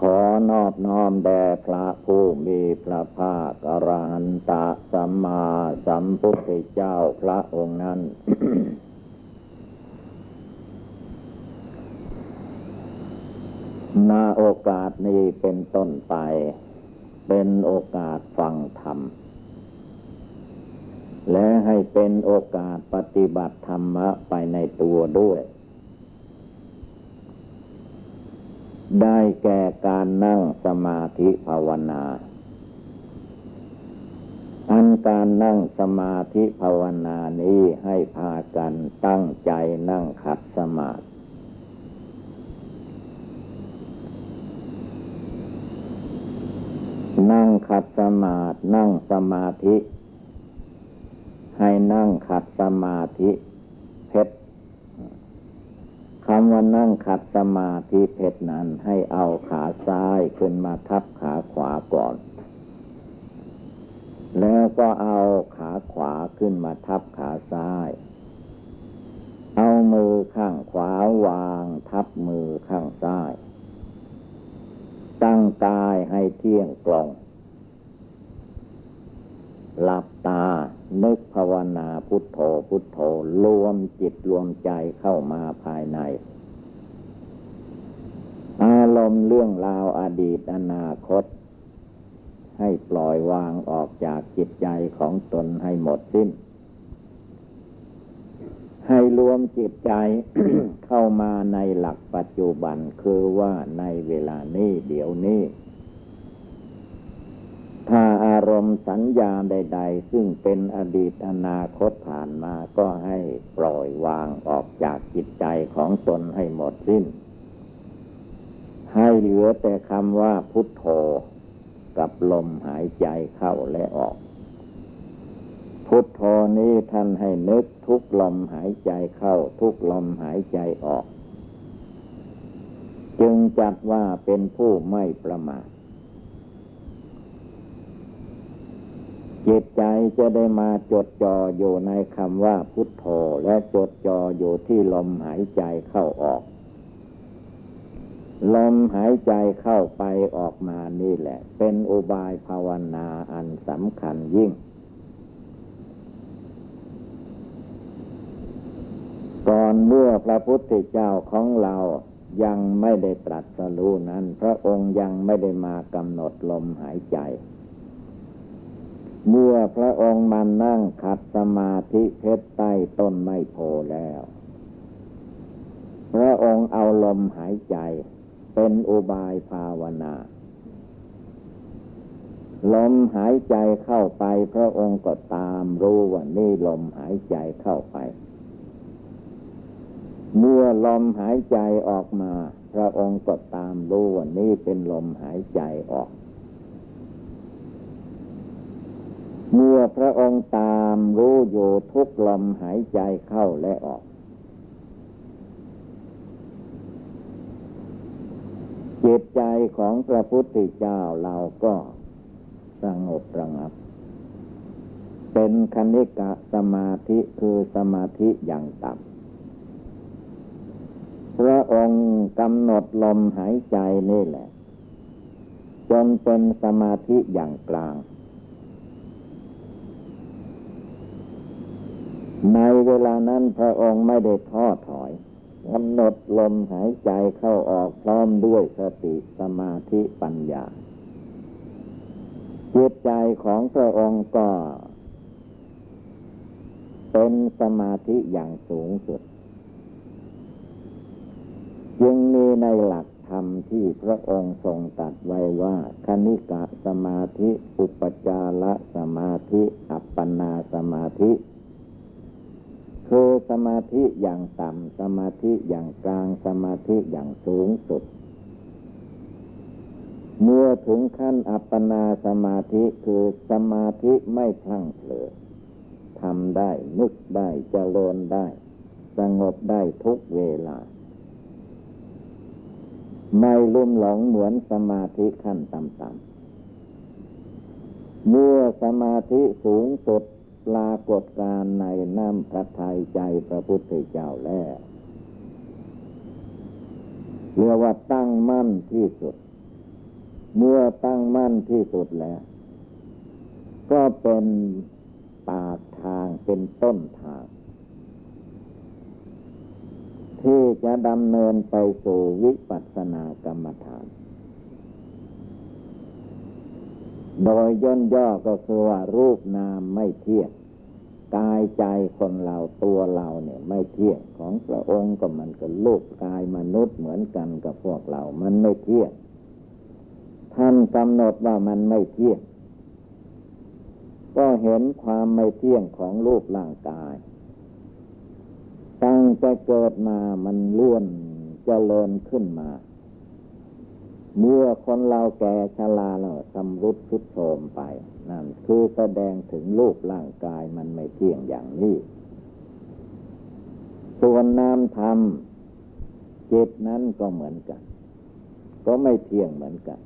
ขอนอบน้อมแด่พระผู้มีพระภาคอรหันตสัมมาสัมพุทธเจ้าพระองค์นั้น นาโอกาสนี้เป็นต้นไป เป็นโอกาสฟังธรรม และให้เป็นโอกาสปฏิบัติธรรมะไปในตัวด้วย ได้แก่การนั่งสมาธิภาวนาอันการนั่งสมาธิภาวนานี้ให้พากันตั้งใจนั่งขัดสมาธินั่งขัดสมาธินั่งสมาธิ ให้นั่งขัดสมาธิ คำว่านั่งขัดสมาธิเพชรนั้นให้เอาขาซ้ายขึ้นมาทับขาขวาก่อน แล้วก็เอาขาขวาขึ้นมาทับขาซ้าย เอามือข้างขวาวางทับมือข้างซ้าย ตั้งกายให้เที่ยงตรง หลับตา นึกภาวนาพุทโธพุทโธรวมจิตรวมใจเข้ามาภายใน อารมณ์เรื่องราวอดีตอนาคต ให้ปล่อยวางออกจากจิตใจของตนให้หมดสิ้น ให้รวมจิตใจเข้ามาในหลักปัจจุบันคือว่าในเวลานี้เดี๋ยวนี้ถ้ารมณ์สัญญาใด ๆ ซึ่งเป็นอดีตอนาคตผ่านมาก็ให้ปล่อยวางออกจากจิตใจของตนให้หมดสิ้น ให้เหลือแต่คำว่าพุทโธกับลมหายใจเข้าและออก พุทโธนี้ท่านให้นึกทุกลมหายใจเข้า ทุกลมหายใจออก จึงจัดว่าเป็นผู้ไม่ประมาท จิตใจจะได้มาจดจ่ออยู่ในคำว่าพุทโธและจดจ่ออยู่ที่ลมหายใจเข้าออก ลมหายใจเข้าไปออกมานี่แหละ เป็นอุบายภาวนาอันสำคัญยิ่ง ก่อนเมื่อพระพุทธเจ้าของเรายังไม่ได้ตรัสรู้นั้น พระองค์ยังไม่ได้มากำหนดลมหายใจ เมื่อพระองค์มานั่งขัดสมาธิเพชรใต้ต้นไม้โพแล้ว พระองค์เอาลมหายใจเป็นอุบายภาวนาลมหายใจเข้าไป พระองค์ก็ตามรู้ว่านี่ลมหายใจเข้าไป เมื่อลมหายใจออกมา พระองค์ก็ตามรู้ว่านี่เป็นลมหายใจออก เมื่อพระองค์ตามรู้อยู่ทุกลมหายใจเข้าและออกจิตใจของพระพุทธเจ้าเราก็สงบระงับ เป็นคณิกะสมาธิคือสมาธิอย่างต่ำพระองค์กำหนดลมหายใจนี่แหละ จนเป็นสมาธิอย่างกลาง ในเวลานั้นพระองค์ไม่ได้ท้อถอยกำหนดลมหายใจเข้าออกพร้อมด้วยสติสมาธิปัญญาจิตใจของพระองค์ก็ เป็นสมาธิอย่างสูงสุดยึงมีในหลักธรรมที่พระองค์ทรงตัดไว้ว่าคณิกะสมาธิ อุปจารสมาธิ อัปปนาสมาธิ คือสมาธิอย่างต่ำสมาธิอย่างกลางสมาธิอย่างสูงสุด เมื่อถึงขั้นอัปปนาสมาธิคือสมาธิไม่พลั้งเผลอทำได้นึกได้เจริญได้ สงบได้ทุกเวลา ไม่ลุ่มหลงเหมือนสมาธิขั้นต่ำๆเมื่อสมาธิสูงสุด ปรากฏการในน้ำพระทัยใจพระพุทธเจ้าแล้วเรียกว่าตั้งมั่นที่สุด เมื่อตั้งมั่นที่สุดแล้ว ก็เป็นปากทางเป็นต้นทาง ที่จะดำเนินไปสู่วิปัสสนากรรมฐาน โดยย่นย่อก็คือว่ารูปนามไม่เที่ยงกายใจคนเราตัวเราเนี่ย ไม่เที่ยงของพระองค์ก็มันก็ลูกกายมนุษย์เหมือนกันกับพวกเรา มันไม่เที่ยงท่านกำหนดว่ามันไม่เที่ยง ก็เห็นความไม่เที่ยงของรูปร่างกาย ตั้งแต่เกิดมามันล้วนจเจริญขึ้นมา เมื่อคนเราแก่ชราแล้วสำรุดทุดโทมไป นั่นคือแสดงถึงรูปร่างกายมันไม่เที่ยงอย่างนี้ ส่วนนามธรรมจิตนั้นก็เหมือนกัน ก็ไม่เที่ยงเหมือนกัน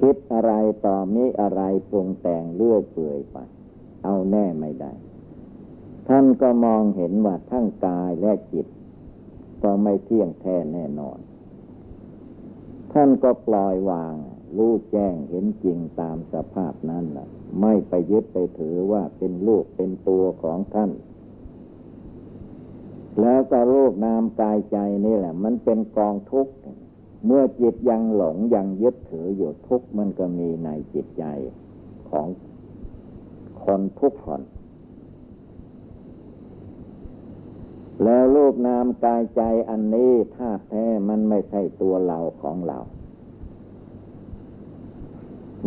คิดอะไรต่อมีอะไรปรุงแต่งเลื่อยเปื่อยไป เอาแน่ไม่ได้ ท่านก็มองเห็นว่าทั้งกายและจิต ก็ไม่เที่ยงแท้แน่นอน ท่านก็ปล่อยวาง รู้แจ้งเห็นจริงตามสภาพนั้นแหละไม่ไปยึดไปถือว่าเป็นลูกเป็นตัวของท่าน แล้วก็รูปนามกายใจนี่แหละ มันเป็นกองทุกข์ เมื่อจิตยังหลงยังยึดถืออยู่ทุกข์มันก็มีในจิตใจของคนทุกคนแล้ว รูปนามกายใจอันนี้ธาตุแท้มันไม่ใช่ตัวเราของเรา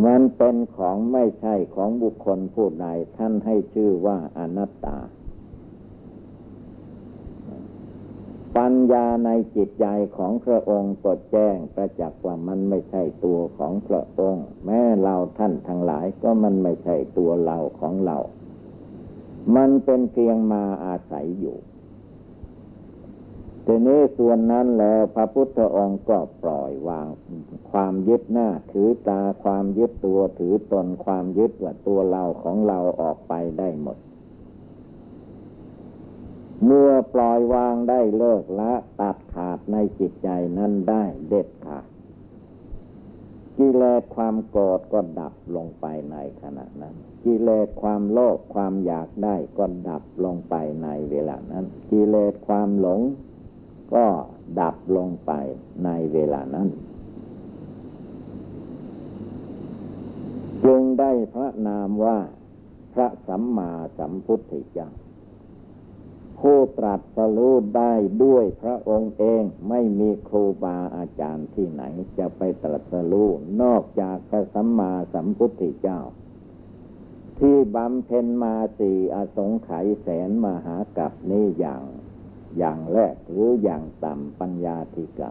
มันเป็นของไม่ใช่ของบุคคลผู้ใดท่านให้ชื่อว่าอนัตตา ปัญญาในจิตใจของพระองค์กดแจ้งประจักษ์ว่ามันไม่ใช่ตัวของพระองค์ แม้เราท่านทั้งหลายก็มันไม่ใช่ตัวเราของเรา มันเป็นเพียงมาอาศัยอยู่ ทีนี้ส่วนนั้นแล้วพระพุทธองค์ก็ปล่อยวางความยึดหน้าถือตาความยึดตัวถือตนความยึดว่าตัวเราของเราออกไปได้หมด เมื่อปล่อยวางได้เลิกละตัดขาดในจิตใจนั้นได้เด็ดขาดกิเลสความโกรธก็ดับลงไปในขณะนั้น กิเลสความโลภความอยากได้ก็ดับลงไปในเวลานั้น กิเลสความหลง ก็ดับลงไปในเวลานั้น จึงได้พระนามว่าพระสัมมาสัมพุทธเจ้าผู้ตรัสรู้ได้ด้วยพระองค์เองไม่มีครูบาอาจารย์ที่ไหน จะไปตรัสรู้นอกจากพระสัมมาสัมพุทธเจ้า ที่บำเพ็ญมาสี่อสงไขยแสนมหากับนี้อย่าง อย่างแรกหรืออย่างต่ำปัญญาธิกะ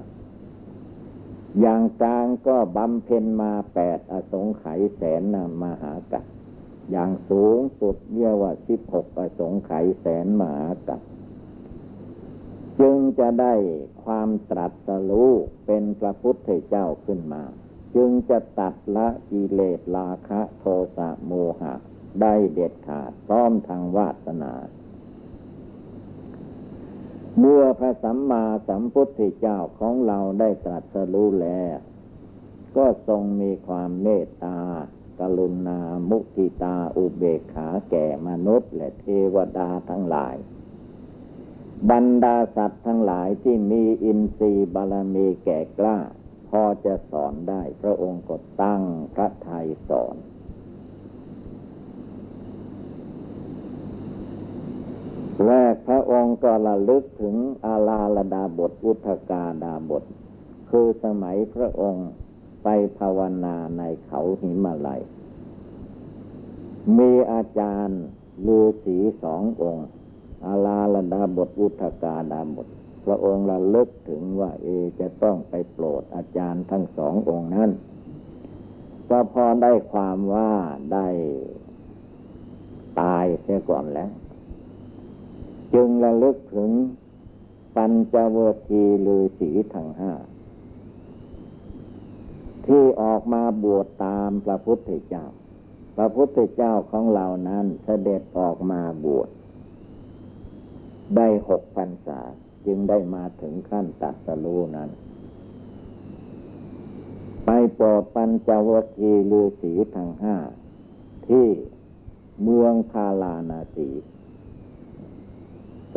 อย่างกลางก็บำเพ็ญมาแปดอสงไขยแสนนามหากัอย่างสูงสุดเรียกว่าสิบหกอสงไขยแสนมหากัจึงจะได้ความตรัสรู้เป็นพระพุทธเจ้าขึ้นมา จึงจะตัดละกิเลสราคะโทสะโมหะ ได้เด็ดขาดพร้อมทางวาสนา เมื่อพระสัมมาสัมพุทธเจ้าของเราได้ตรัสรู้แล้ว ก็ทรงมีความเมตตากรุณา มุติตา อุเบกขาแก่มนุษย์ และเทวดาทั้งหลาย บรรดาสัตว์ทั้งหลายที่มีอินทรีย์บารมีแก่กล้า พอจะสอนได้พระองค์ก็ตั้งพระทัยสอนแรกพระองค์ ก็ระลึกถึงอาลาลดาบทอุทกาดาบท คือสมัยพระองค์ไปภาวนาในเขาหิมาลัย มีอาจารย์ฤาษีสององค์อาลาลดาบทอุทกาดาบท พระองค์ระลึกถึงว่า เอจะต้องไปโปรดอาจารย์ทั้งสององค์นั้นก็พอได้ความว่าได้ตายเสียก่อนแล้ว จึงระลึกถึงปัญจเวทีลือสีทั้งห้า ที่ออกมาบวชตามพระพุทธเจ้า พระพุทธเจ้าของเรานั้นเสด็จออกมาบวชได้หกพรรษาจึงได้มาถึงขั้นตัดสรู้นั้น ไปโปรดปัญจวัคคีย์ฤาษีทั้งห้า ที่เมืองพาลานาสี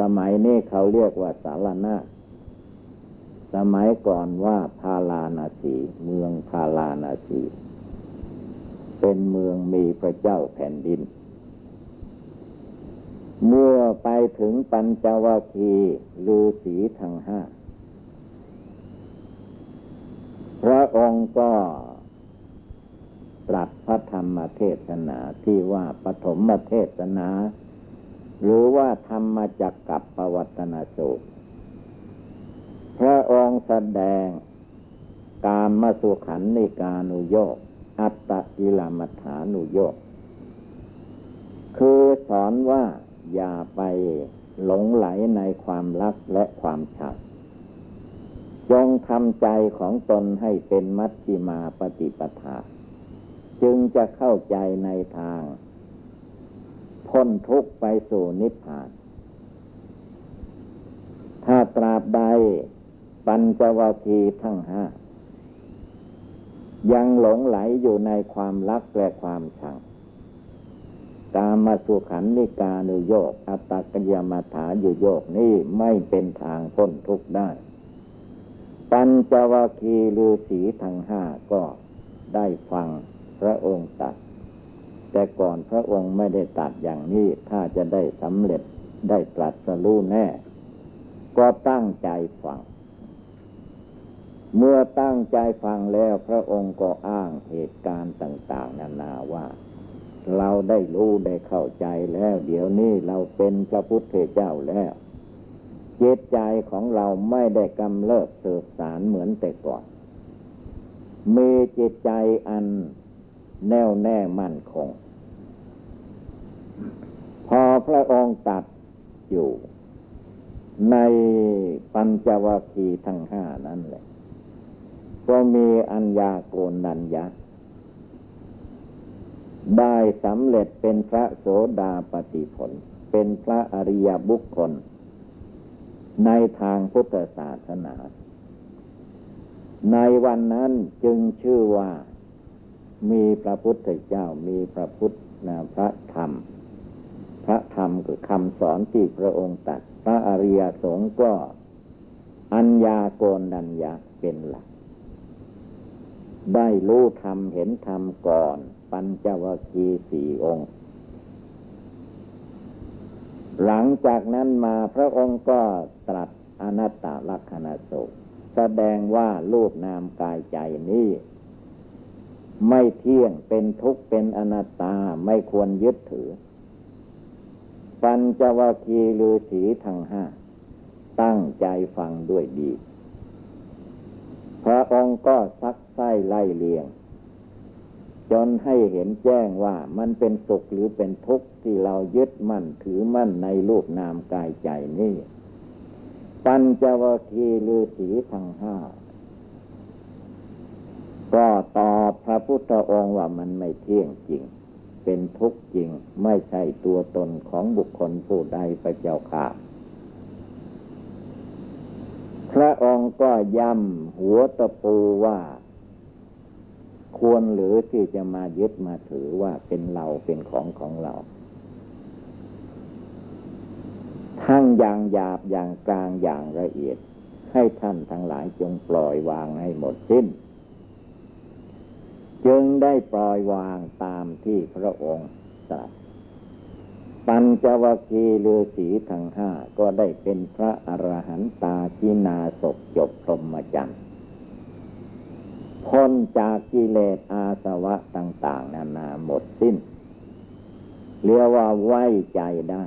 สมัยนี้เขาเรียกว่าสารนาสมัยก่อนว่าพาลานาสีเมืองพาลานาสีเป็นเมืองมีพระเจ้าแผ่นดิน เมื่อไปถึงปัญจวัคคีย์ฤาษีทั้งห้าพระองค์ก็ตรัสพระธรรมเทศนาที่ว่าปฐมเทศนา หรือว่าธรรมจักกับปวัตนสูตรพระองค์แสดงการมาสุขันในการนุโยกอัตตอิลามัฐานุโยกคือสอนว่าอย่าไปหลงไหลในความรักและความชังจงทำใจของตนให้เป็นมัชฌิมาปฏิปทา จึงจะเข้าใจในทาง พ้นทุกข์ไปสู่นิพพาน ถ้าตราบใดปัญจวัคคีทั้งห้า ยังหลงไหลอยู่ในความรักและความชังกามมาสุขันนิกานุโยกอัตตกยมาถาอยู่โยกนี่ไม่เป็นทางพ้นทุกข์ได้ ปัญจวัคคีฤาษีทั้งห้าก็ได้ฟังพระองค์ตัด แต่ก่อนพระองค์ไม่ได้ตัดอย่างนี้ ถ้าจะได้สำเร็จได้ตรัสรู้แน่ ก็ตั้งใจฟัง เมื่อตั้งใจฟังแล้วพระองค์ก็อ้างเหตุการณ์ต่าง ๆ นานาว่า เราได้รู้ได้เข้าใจแล้ว เดี๋ยวนี้เราเป็นพระพุทธเจ้าแล้วจิตใจของเราไม่ได้กำเริบเสืบสารเหมือนแต่ก่อน มีจิตใจอัน แน่วแน่มั่นคง พอพระองค์ตัดอยู่ ในปัญจวัคคีทั้งห้านั้นแหละ ก็มีอัญญาโกนัญญาได้สำเร็จเป็นพระโสดาปติผล เป็นพระอริยบุคคล ในทางพุทธศาสนา ในวันนั้นจึงชื่อว่า มีพระพุทธเจ้ามีพระพุทธนะพระธรรม พระธรรมคือคำสอนที่พระองค์ตัด พระอริยสงฆ์ก็อัญญาโกนัญญาเป็นหลัก ได้รู้ธรรมเห็นธรรมก่อน ปัญจวัคคีย์สี่องค์ หลังจากนั้นมาพระองค์ก็ตรัสอนัตตลักษณะสุแสดงว่ารูปนามกายใจนี้ ไม่เที่ยงเป็นทุกข์เป็นอนัตตาไม่ควรยึดถือ ปัญจวัคคีย์ฤาษีทั้งห้า ตั้งใจฟังด้วยดี พระองค์ก็ซักไส้ไล่เลียง จนให้เห็นแจ้งว่ามันเป็นสุขหรือเป็นทุกข์ที่เรายึดมั่นถือมั่นในรูปนามกายใจนี่ปัญจวัคคีย์ฤาษีทั้งห้า ก็ตอบพระพุทธองค์ว่ามันไม่เที่ยงจริง เป็นทุกข์จริงไม่ใช่ตัวตนของบุคคลผู้ใดพระเจ้าค่ะพระองค์ก็ย้ำหัวตะปูว่า ควรหรือที่จะมายึดมาถือว่าเป็นเราเป็นของของเรา ทั้งอย่างหยาบอย่างกลางอย่างละเอียด ให้ท่านทั้งหลายจงปล่อยวางให้หมดสิ้น จึงได้ปล่อยวางตามที่พระองค์ตรัสปัญจวัคคีย์ฤาษีทั้งห้าก็ได้เป็นพระอรหันตาจินาศจบพรหมจรรย์พ้นจากกิเลสอาสวะต่าง ๆ นานาหมดสิ้น เรียกว่าไว้ใจได้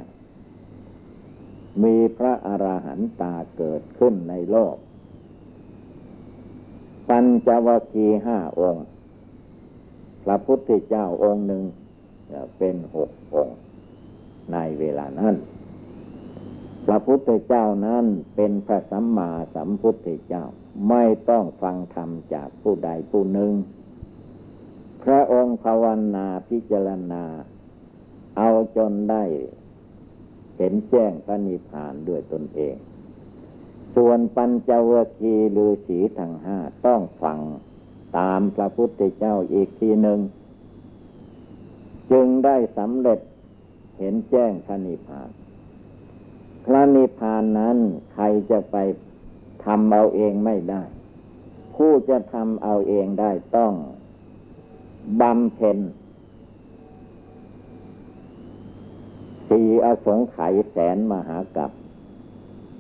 มีพระอรหันตาเกิดขึ้นในโลก ปัญจวคีห้าองค์ พระพุทธเจ้าองค์หนึ่งเป็นหกองค์ในเวลานั้น พระพุทธเจ้านั้นเป็นพระสัมมาสัมพุทธเจ้าไม่ต้องฟังธรรมจากผู้ใดผู้หนึ่ง พระองค์ภาวนาพิจารณา เอาจนได้เห็นแจ้งพระนิพพานด้วยตนเอง ส่วนปัญจวคีหรือสีทั้งห้าต้องฟัง ตามพระพุทธเจ้าอีกทีหนึ่ง จึงได้สำเร็จเห็นแจ้งพระนิพพาน พระนิพพานนั้นใครจะไปทำเอาเองไม่ได้ ผู้จะทำเอาเองได้ต้องบำเพ็ญสีอสงไขยแสนมหากับ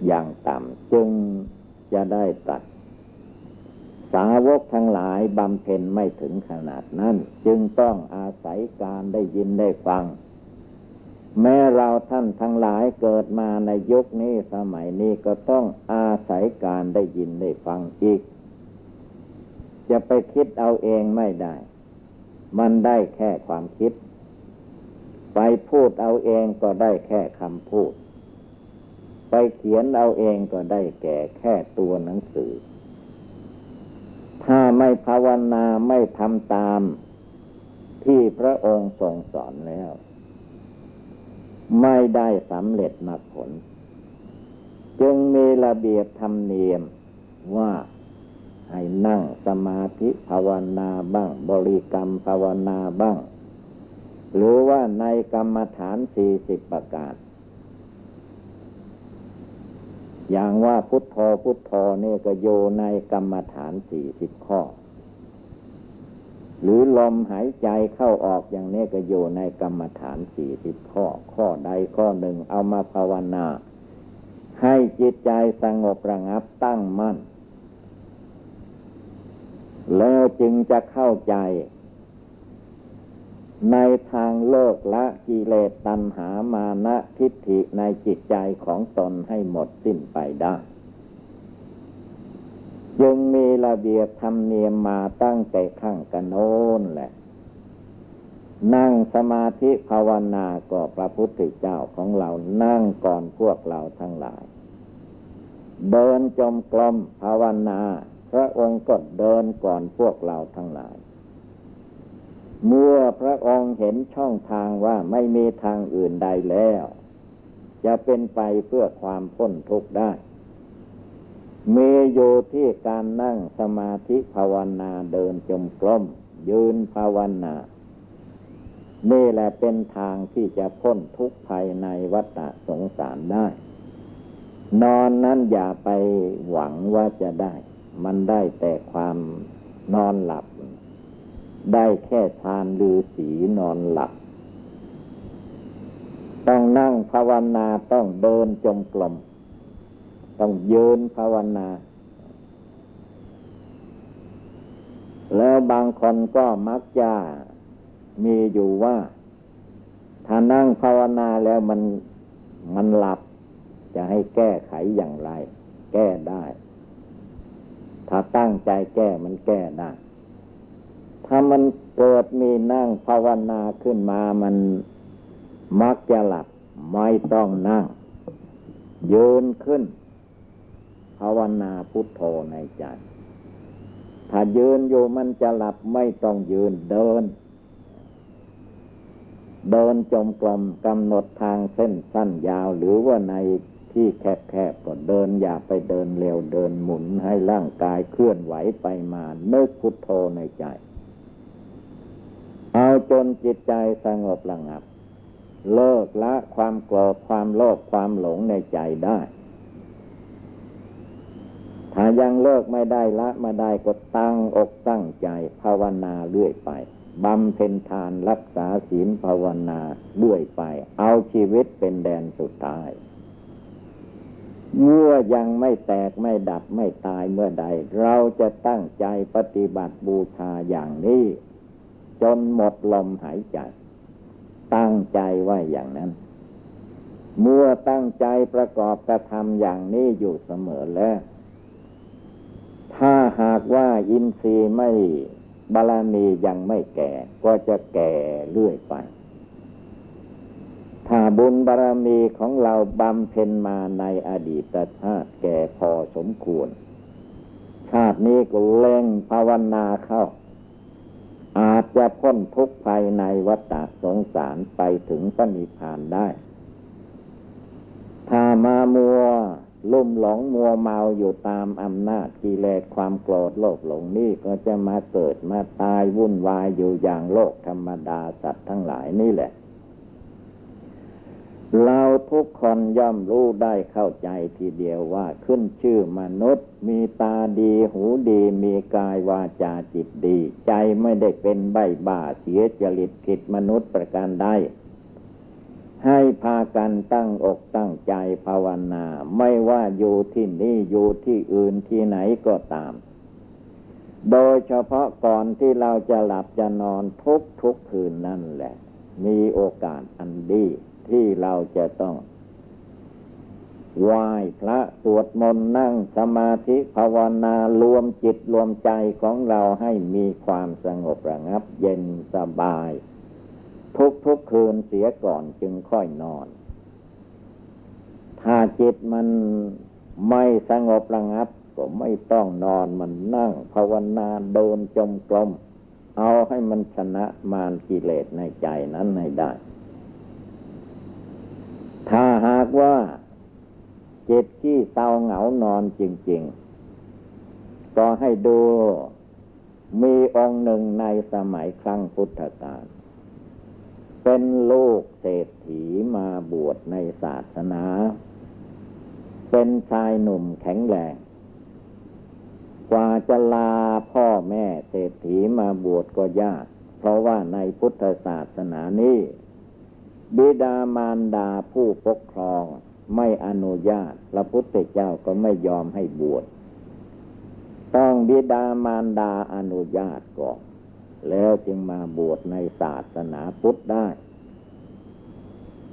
อย่างต่ำจึงจะได้ตัด สาวกทั้งหลายบำเพ็ญไม่ถึงขนาดนั้น จึงต้องอาศัยการได้ยินได้ฟัง แม้เราท่านทั้งหลายเกิดมาในยุคนี้สมัยนี้ก็ต้องอาศัยการได้ยินได้ฟังอีก จะไปคิดเอาเองไม่ได้ มันได้แค่ความคิด ไปพูดเอาเองก็ได้แค่คำพูด ไปเขียนเอาเองก็ได้แก่แค่ตัวหนังสือ ไม่ภาวนาไม่ทำตามที่พระองค์ทรงสอนแล้ว ไม่ได้สำเร็จมรรคผล จึงมีระเบียบธรรมเนียมว่าให้นั่งสมาธิภาวนาบ้าง บริกรรมภาวนาบ้าง หรือว่าในกรรมฐานสี่สิบประการ อย่างว่าพุทโธพุทโธนี่ก็โยในกรรมฐานสี่สิบข้อ หรือลมหายใจเข้าออกอย่างนี้ก็โยในกรรมฐานสี่สิบข้อ ข้อใดข้อหนึ่งเอามาภาวนา ให้จิตใจสงบระงับตั้งมั่น แล้วจึงจะเข้าใจ ในทางโลกละกิเลสตัณหามานะทิฏฐิในจิตใจของตนให้หมดสิ้นไปได้จึงมีระเบียบธรรมเนียมมาตั้งแต่ข้างกันโน้นแหละ นั่งสมาธิภาวนาก็พระพุทธเจ้าของเรานั่งก่อนพวกเราทั้งหลาย เดินจมกลมภาวนา พระองค์ก็เดินก่อนพวกเราทั้งหลาย เมื่อพระองค์เห็นช่องทางว่าไม่มีทางอื่นใดแล้ว จะเป็นไปเพื่อความพ้นทุกข์ได้ มีอยู่ที่การนั่งสมาธิภาวนาเดินจมกลมยืนภาวนานี่แหละเป็นทางที่จะพ้นทุกข์ภายในวัฏสงสารได้ นอนนั้นอย่าไปหวังว่าจะได้ มันได้แต่ความนอนหลับ ได้แค่ทานลือสีนอนหลับ ต้องนั่งภาวนาต้องเดินจมกลมต้องยืนภาวนา แล้วบางคนก็มักจะมีอยู่ว่า ถ้านั่งภาวนาแล้วมันมันหลับ จะให้แก้ไขอย่างไร แก้ได้ ถ้าตั้งใจแก้มันแก้ได้ ถ้ามันเกิดมีนั่งภาวนาขึ้นมามันมักจะหลับไม่ต้องนั่ง ยืนขึ้น ภาวนาพุทโธในใจ ถ้ายืนอยู่มันจะหลับไม่ต้องยืนเดิน เดินจมกลมกำหนดทางเส้นสั้นยาวหรือว่าในที่แคบๆก็เดินอย่าไปเดินเร็วเดินหมุนให้ร่างกายเคลื่อนไหวไปมาเนึกพุทโธในใจ เอาจนจิตใจสงบระงับ เลิกละความโกรธความโลภความหลงในใจได้ ถ้ายังเลิกไม่ได้ละไม่ได้ก็ตั้งอกตั้งใจภาวนาเรื่อยไปบำเพ็ญทานรักษาศีลภาวนาเรื่อยไป เอาชีวิตเป็นแดนสุดท้าย เมื่อยังไม่แตกไม่ดับไม่ตายเมื่อใด เราจะตั้งใจปฏิบัติบูชาอย่างนี้ จนหมดลมหายใจ ตั้งใจว่าอย่างนั้น เมื่อตั้งใจประกอบกระทำอย่างนี้อยู่เสมอแล้ว ถ้าหากว่าอินทรีย์ไม่บารมียังไม่แก่ ก็จะแก่เรื่อยไป ถ้าบุญบารมีของเราบำเพ็ญมาในอดีตชาติแก่พอสมควร ชาตินี้ก็เล่งภาวนาเข้า อาจจะพ้นทุกภายในวัฏสงสารไปถึงปณิพานได้ ถ้ามามัวลุ่มหลงมัวเมาอยู่ตามอำนาจกิเลสความโกรธโลภหลงนี่ก็จะมาเกิดมาตายวุ่นวายอยู่อย่างโลกธรรมดาสัตว์ทั้งหลายนี่แหละ เราทุกคนย่อมรู้ได้เข้าใจทีเดียวว่าขึ้นชื่อมนุษย์ มีตาดีหูดีมีกายวาจาจิตดี ใจไม่ได้เป็นใบบ้าเสียจริตผิดมนุษย์ประการใดให้พากันตั้งอกตั้งใจภาวนา ไม่ว่าอยู่ที่นี่อยู่ที่อื่นที่ไหนก็ตาม โดยเฉพาะก่อนที่เราจะหลับจะนอนทุกทุกคืนนั่นแหละ มีโอกาสอันดีที่เราจะต้อง ไหว้พระสวดมนต์นั่งสมาธิภาวนารวมจิตรวมใจของเราให้มีความสงบระงับเย็นสบาย ทุกทุกคืนเสียก่อนจึงค่อยนอน ถ้าจิตมันไม่สงบระงับ ก็ไม่ต้องนอนมันนั่งภาวนาเดินจมกลม เอาให้มันชนะมารกิเลสในใจนั้นให้ได้ ถ้าหากว่า จิตที่เศร้าเหงานอนจริง ๆ ก็ให้ดูมีองค์หนึ่งในสมัยครั้งพุทธกาลเป็นลูกเศรษฐีมาบวชในศาสนา เป็นชายหนุ่มแข็งแรงกว่าจะลาพ่อแม่เศรษฐีมาบวชก็ยาก เพราะว่าในพุทธศาสนานี้ บิดามารดาผู้ปกครอง ไม่อนุญาต พระพุทธเจ้าก็ไม่ยอมให้บวช ต้องบิดามารดาอนุญาตก่อน แล้วจึงมาบวชในศาสนาพุทธได้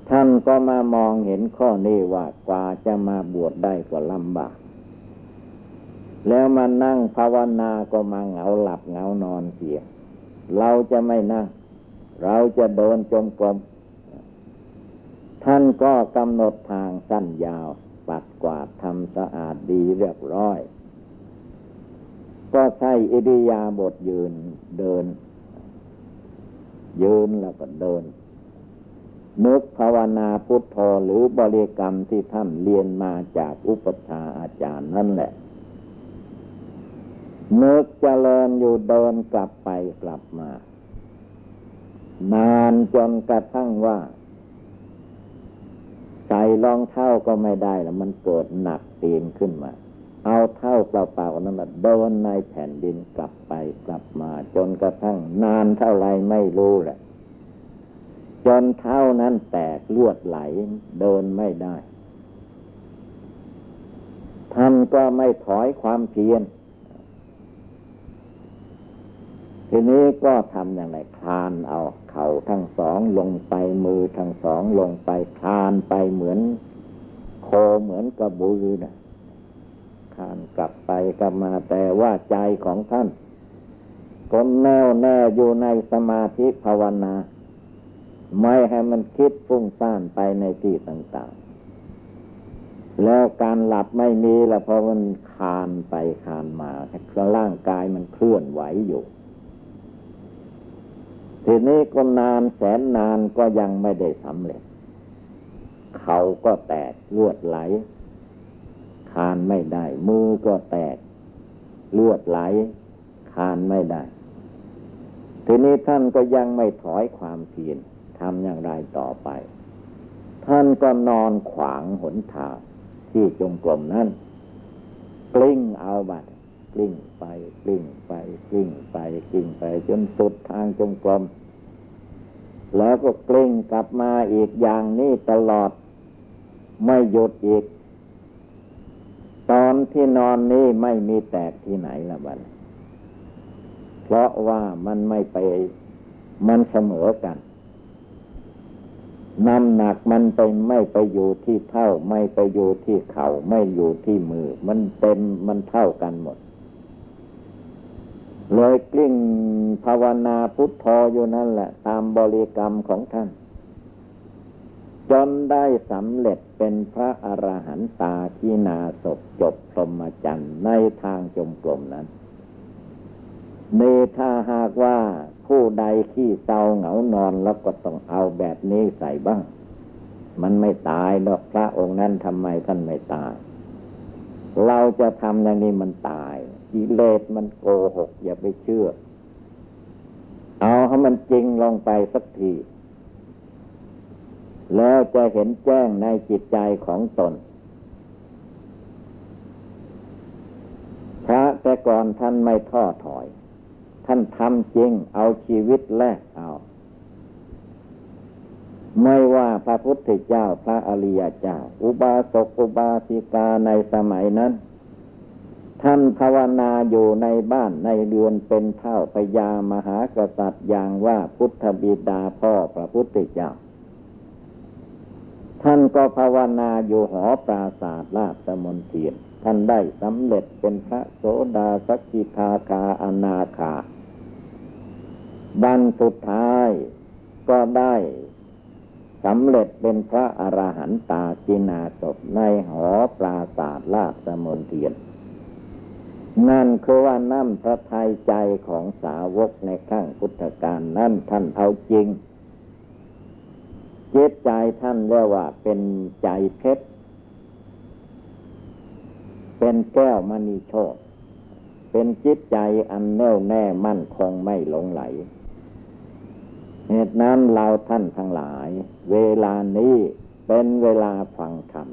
ท่านก็มามองเห็นข้อนี้ว่ากว่าจะมาบวชได้ก็ลำบาก แล้วมานั่งภาวนาก็มาเหงาหลับเหงานอนเสีย เราจะไม่นั่ง เราจะเดินจมกรม ท่านก็กำหนดทางสั้นยาว ปัดกวาดทำสะอาดดีเรียบร้อย ก็ใช้อิริยาบถยืนเดิน ยืนแล้วก็เดิน นึกภาวนาพุทโธหรือบริกรรมที่ท่านเรียนมาจากอุปชาอาจารย์นั่นแหละนึกเจริญอยู่เดินกลับไปกลับมา นานจนกระทั่งว่า ใส่รองเท้าก็ไม่ได้แล้วมันเกิดหนักตีนขึ้นมา เอาเท่าเปล่าๆนั้นเดินในแผ่นดินกลับไปกลับมา จนกระทั่งนานเท่าไรไม่รู้แหละ จนเท่านั้นแตกลวดไหลเดินไม่ได้ท่านก็ไม่ถอยความเพียร ทีนี้ก็ทำอย่างไรคลานเอาเข่าทั้งสองลงไปมือทั้งสองลงไปคลานไปเหมือนโคเหมือนกระบือนะานกลับไปกลับมาแต่ว่าใจของท่านก็แน่วแน่อยู่ในสมาธิภาวนา ไม่ให้มันคิดฟุ้งซ่านไปในที่ต่างๆ แล้วการหลับไม่มีแล้วเพราะมันคานไปคานมาร่างกายมันเคลื่อนไหวอยู่ ทีนี้ก็นานแสนนานก็ยังไม่ได้สำเร็จ เขาก็แตกลวดไหล คานไม่ได้ มือก็แตก เลือดไหล คานไม่ได้ ทีนี้ท่านก็ยังไม่ถอยความเพียรทำอย่างไรต่อไป ท่านก็นอนขวางหนทางที่จงกรมนั้นกลิ้งเอาบัดกลิ้งไปกลิ้งไปกลิ้งไปกลิ้งไปจนสุดทางจงกรม แล้วก็กลิ้งกลับมาอีกอย่างนี้ตลอด ไม่หยุดอีก ตอนที่นอนนี้ไม่มีแตกที่ไหนละบันเพราะว่ามันไม่ไปมันเสมอกันน้ำหนักมันไปไม่ไปอยู่ที่เท่า ไม่ไปอยู่ที่เขา่าไม่อยู่ที่มือ มันเต็มมันเท่ากันหมด เลยกลิ้งภาวนาพุทโธอยู่นั่นแหละ ตามบริกรรมของท่าน จนได้สำเร็จเป็นพระอรหันตาขีนาศพจบพรหมจรรย์ในทางจมกลมนั้นเนถ้าหากว่าผู้ใดขี้เศร้าเหงานอนแล้วก็ต้องเอาแบบนี้ใส่บ้าง มันไม่ตายดอกพระองค์นั้นทำไมท่านไม่ตาย เราจะทำอย่างนี้มันตาย กิเลสมันโกหก อย่าไปเชื่อ เอาให้มันจริงลงไปสักที แล้วจะเห็นแจ้งในจิตใจของตน พระแต่ก่อนท่านไม่ท้อถอย ท่านทำจริงเอาชีวิตแลกเอา ไม่ว่าพระพุทธเจ้าพระอริยเจ้า อุบาสกอุบาสิกาในสมัยนั้น ท่านภาวนาอยู่ในบ้านในเรือนเป็นเท่าพญามหากษัตริย์อย่างว่าพุทธบิดาพ่อพระพุทธเจ้า ท่านก็ภาวนาอยู่หอปราศาสตร์ลาบสมนเทียน ท่านได้สำเร็จเป็นพระโสดาสกิทาคาอนาคาบันสุดท้ายก็ได้สำเร็จเป็นพระอรหันตาจินาศในหอปราศาสตร์ลาบสมนเทียน นั่นคือว่าน้ำพระทัยใจของสาวกในข้างพุทธการนั่นท่านเอาจริงจิตใจท่านเรียกว่าเป็นใจเพชร เป็นแก้วมณีโชตเป็นจิตใจอันแน่วแน่มั่นคงไม่หลงไหล เหตุนั้นเราท่านทั้งหลาย เวลานี้เป็นเวลาฟังธรรม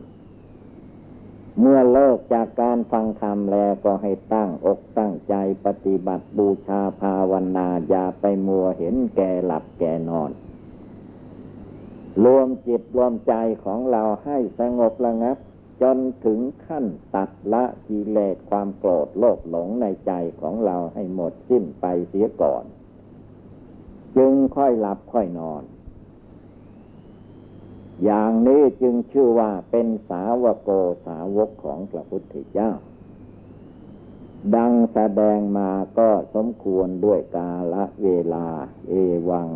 เมื่อเลิกจากการฟังธรรมแล้วก็ให้ตั้งอกตั้งใจปฏิบัติบูชาภาวนาอย่าไปมัวเห็นแก่หลับแก่นอน รวมจิตรวมใจของเราให้สงบระงับ จนถึงขั้นตัดละกิเลสความโกรธโลภหลงในใจของเราให้หมดสิ้นไปเสียก่อน จึงค่อยหลับค่อยนอน อย่างนี้จึงชื่อว่าเป็นสาวโกสาวกของพระพุทธเจ้า ดังแสดงมาก็สมควรด้วยกาละเวลา เอวัง